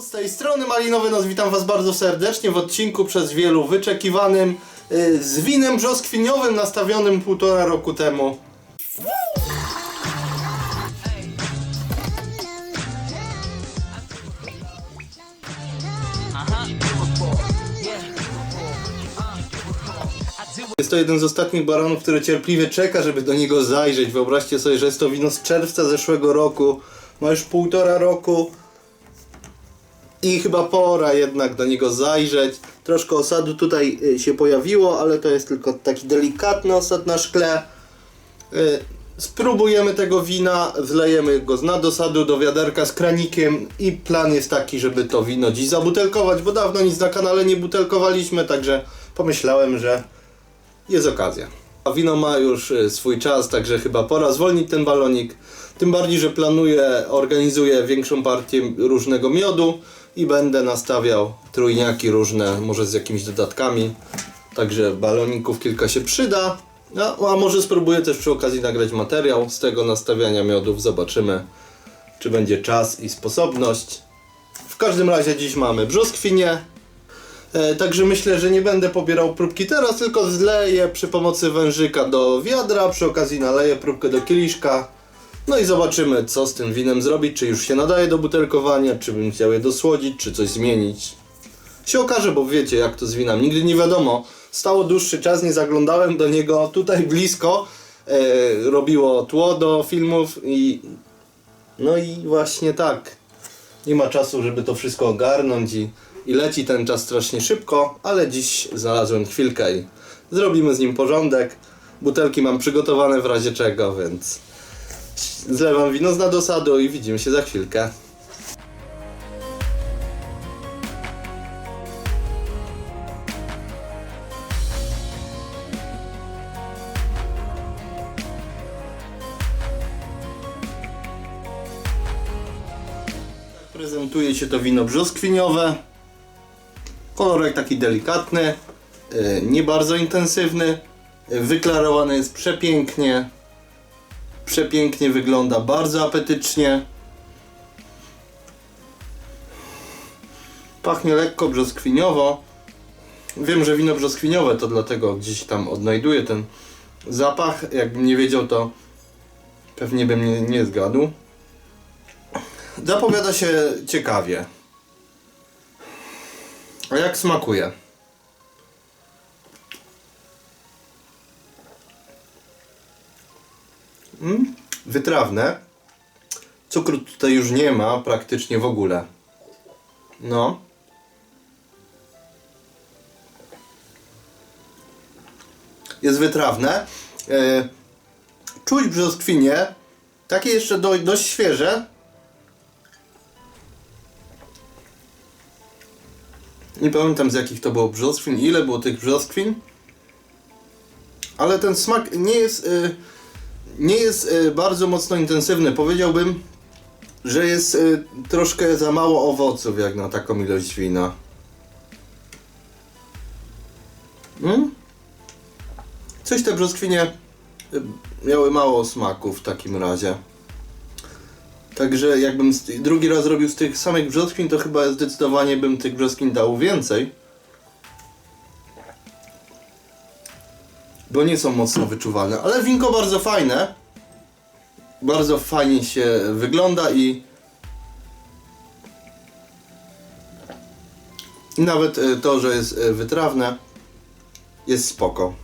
Z tej strony Malinowy Nos witam Was bardzo serdecznie w odcinku przez wielu wyczekiwanym y, z winem brzoskwiniowym nastawionym półtora roku temu. Jest to jeden z ostatnich baronów, który cierpliwie czeka, żeby do niego zajrzeć. Wyobraźcie sobie, że jest to wino z czerwca zeszłego roku. Ma już półtora roku. I chyba pora jednak do niego zajrzeć. Troszkę osadu tutaj y, się pojawiło, ale to jest tylko taki delikatny osad na szkle. Y, Spróbujemy tego wina, zlejemy go z nadosadu do wiaderka z kranikiem i plan jest taki, żeby to wino dziś zabutelkować, bo dawno nic na kanale nie butelkowaliśmy, także pomyślałem, że jest okazja. A wino ma już y, swój czas, także chyba pora zwolnić ten balonik. Tym bardziej, że planuję, organizuję większą partię różnego miodu i będę nastawiał trójniaki różne, może z jakimiś dodatkami. Także baloników kilka się przyda. No, a może spróbuję też przy okazji nagrać materiał z tego nastawiania miodów. Zobaczymy, czy będzie czas i sposobność. W każdym razie dziś mamy brzoskwinie, E, Także myślę, że nie będę pobierał próbki teraz, tylko zleję przy pomocy wężyka do wiadra, przy okazji naleję próbkę do kieliszka. No i zobaczymy, co z tym winem zrobić, czy już się nadaje do butelkowania, czy bym chciał je dosłodzić, czy coś zmienić. Się okaże, bo wiecie jak to z nigdy nie wiadomo. Stało dłuższy czas, nie zaglądałem do niego tutaj blisko, e, robiło tło do filmów i... No i właśnie tak, nie ma czasu, żeby to wszystko ogarnąć i, i leci ten czas strasznie szybko, ale dziś znalazłem chwilkę i zrobimy z nim porządek. Butelki mam przygotowane w razie czego, więc zlewam wino z nadosadu i widzimy się za chwilkę. Prezentuje się to wino brzoskwiniowe. Kolorek taki delikatny, yy, nie bardzo intensywny. Wyklarowany jest przepięknie. Przepięknie wygląda, bardzo apetycznie. Pachnie lekko brzoskwiniowo. Wiem, że wino brzoskwiniowe, to dlatego gdzieś tam odnajduję ten zapach. Jakbym nie wiedział, to pewnie bym nie, nie zgadł. Zapowiada się ciekawie. A jak smakuje? Mm, wytrawne. Cukru tutaj już nie ma praktycznie w ogóle. No. Jest wytrawne. E, czuć brzoskwinie. Takie jeszcze do, dość świeże. Nie pamiętam z jakich to było brzoskwin, ile było tych brzoskwin. Ale ten smak nie jest, y, nie jest y, bardzo mocno intensywny. Powiedziałbym, że jest y, troszkę za mało owoców jak na taką ilość wina. Mm? Coś te brzoskwinie miały mało smaku w takim razie. Także jakbym drugi raz robił z tych samych brzoskwin, to chyba zdecydowanie bym tych brzoskwin dał więcej. Bo nie są mocno wyczuwalne, ale winko bardzo fajne. Bardzo fajnie się wygląda i i nawet e, to, że jest e, wytrawne jest spoko.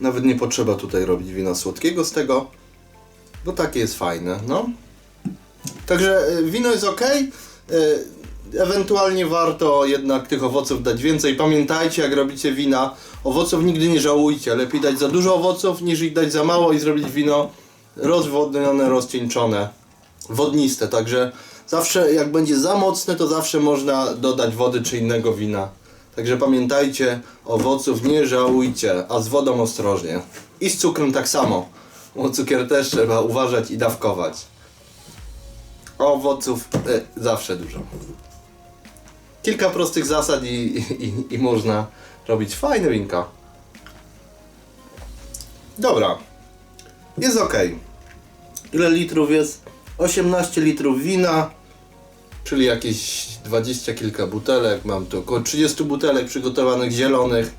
Nawet nie potrzeba tutaj robić wina słodkiego z tego, bo takie jest fajne, no. Także y, wino jest ok. Ewentualnie warto jednak tych owoców dać więcej. Pamiętajcie, jak robicie wina, owoców nigdy nie żałujcie. Lepiej dać za dużo owoców, niż ich dać za mało i zrobić wino rozwodnione, rozcieńczone, wodniste. Także zawsze, jak będzie za mocne, to zawsze można dodać wody czy innego wina. Także pamiętajcie, owoców nie żałujcie, a z wodą ostrożnie. I z cukrem tak samo. Bo cukier też trzeba uważać i dawkować owoców y, zawsze dużo. Kilka prostych zasad i, i, i można robić fajne winka. Dobra. Jest ok. Ile litrów jest? 18 litrów wina. czyli jakieś dwadzieścia kilka butelek. Mam tu około 30 butelek przygotowanych zielonych.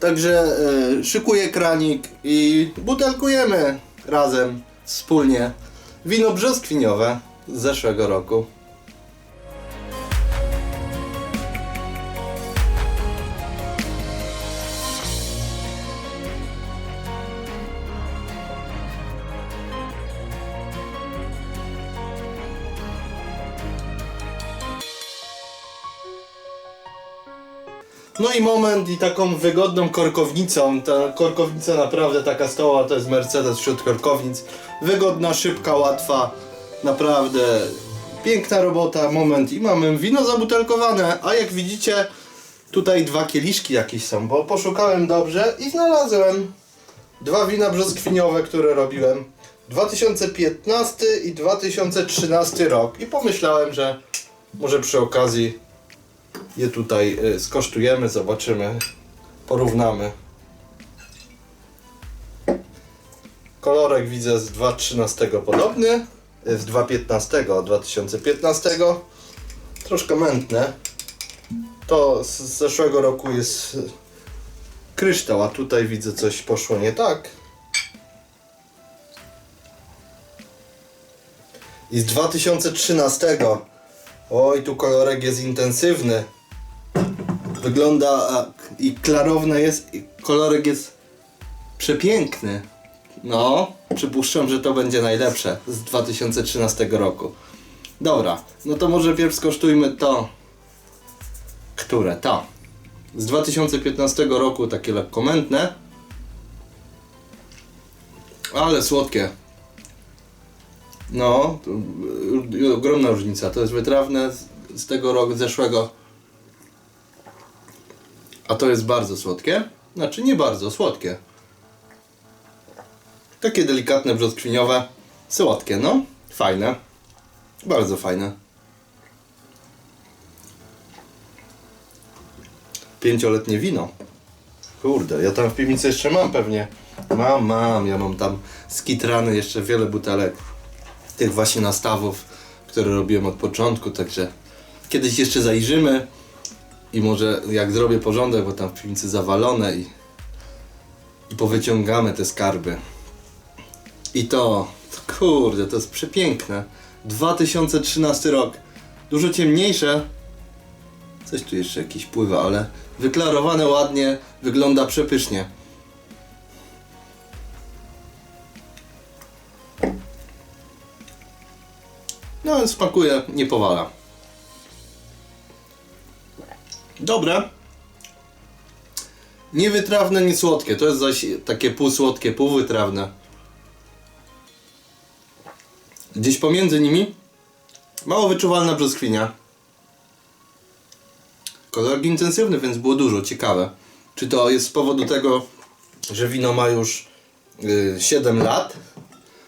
Także e, szykuję kranik i butelkujemy razem, wspólnie wino brzoskwiniowe z zeszłego roku. No i moment i taką wygodną korkownicą. Ta korkownica naprawdę taka stoła, to jest Mercedes wśród korkownic. Wygodna, szybka, łatwa. Naprawdę piękna robota, moment i mamy wino zabutelkowane. A jak widzicie, tutaj dwa kieliszki jakieś są, bo poszukałem dobrze i znalazłem dwa wina brzoskwiniowe, które robiłem. 2015 i 2013 rok. I pomyślałem, że może przy okazji je tutaj y, skosztujemy, zobaczymy, porównamy. Kolorek widzę z 2.13 podobny, y, z 2.15 2015. Troszkę mętne. To z zeszłego roku jest y, kryształ, a tutaj widzę coś poszło nie tak. I z 2013. Oj, tu kolorek jest intensywny. Wygląda i klarowne jest, i kolorek jest przepiękny. No, przypuszczam, że to będzie najlepsze z 2013 roku. Dobra, no to może pierw skosztujmy to. Które? To. Z 2015 roku takie lekko mętne. Ale słodkie. No, to, y, ogromna różnica. To jest wytrawne z, z tego roku zeszłego. A to jest bardzo słodkie. Znaczy nie bardzo, słodkie. Takie delikatne, brzoskwiniowe. Słodkie, no. Fajne. Bardzo fajne. Pięcioletnie wino. Kurde, ja tam w piwnicy jeszcze mam pewnie. Mam, mam. Ja mam tam skitrany jeszcze wiele butelek tych właśnie nastawów, które robiłem od początku, także kiedyś jeszcze zajrzymy i może jak zrobię porządek, bo tam w piwnicy zawalone i, i powyciągamy te skarby. I to, kurde, to jest przepiękne. 2013 rok. Dużo ciemniejsze. Coś tu jeszcze jakiś pływa, ale wyklarowane ładnie, wygląda przepysznie. No, smakuje, nie powala. Dobre. Nie wytrawne, nie słodkie. To jest zaś takie półsłodkie, półwytrawne. Gdzieś pomiędzy nimi mało wyczuwalna brzoskwinia. Kolor intensywny, więc było dużo, ciekawe. Czy to jest z powodu tego, że wino ma już y, 7 lat?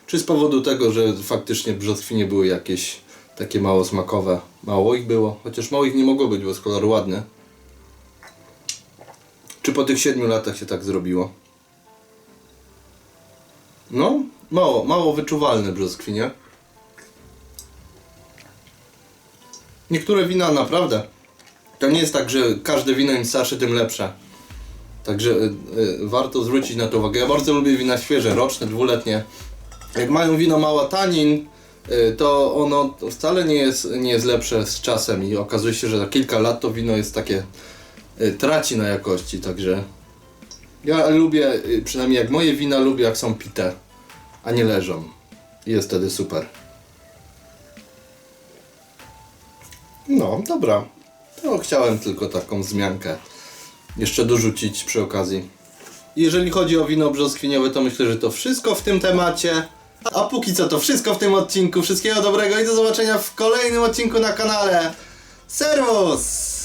Czy z powodu tego, że faktycznie brzoskwinie były jakieś takie mało smakowe? Mało ich było, chociaż mało ich nie mogło być, bo jest kolor ładny. Czy po tych 7 latach się tak zrobiło? No, mało, mało wyczuwalne brzoskwinie. Niektóre wina naprawdę. To nie jest tak, że każde wino im starsze, tym lepsze. Także y, y, warto zwrócić na to uwagę. Ja bardzo lubię wina świeże, roczne, dwuletnie. Jak mają wino mała tanin, y, to ono wcale nie jest, nie jest lepsze z czasem i okazuje się, że za kilka lat to wino jest takie y, traci na jakości, także ja lubię, przynajmniej jak moje wina lubię jak są pite, a nie leżą. Jest wtedy super. No, dobra. To chciałem tylko taką wzmiankę jeszcze dorzucić przy okazji. Jeżeli chodzi o wino brzoskwiniowe, to myślę, że to wszystko w tym temacie. A póki co to wszystko w tym odcinku. Wszystkiego dobrego i do zobaczenia w kolejnym odcinku na kanale. Servus!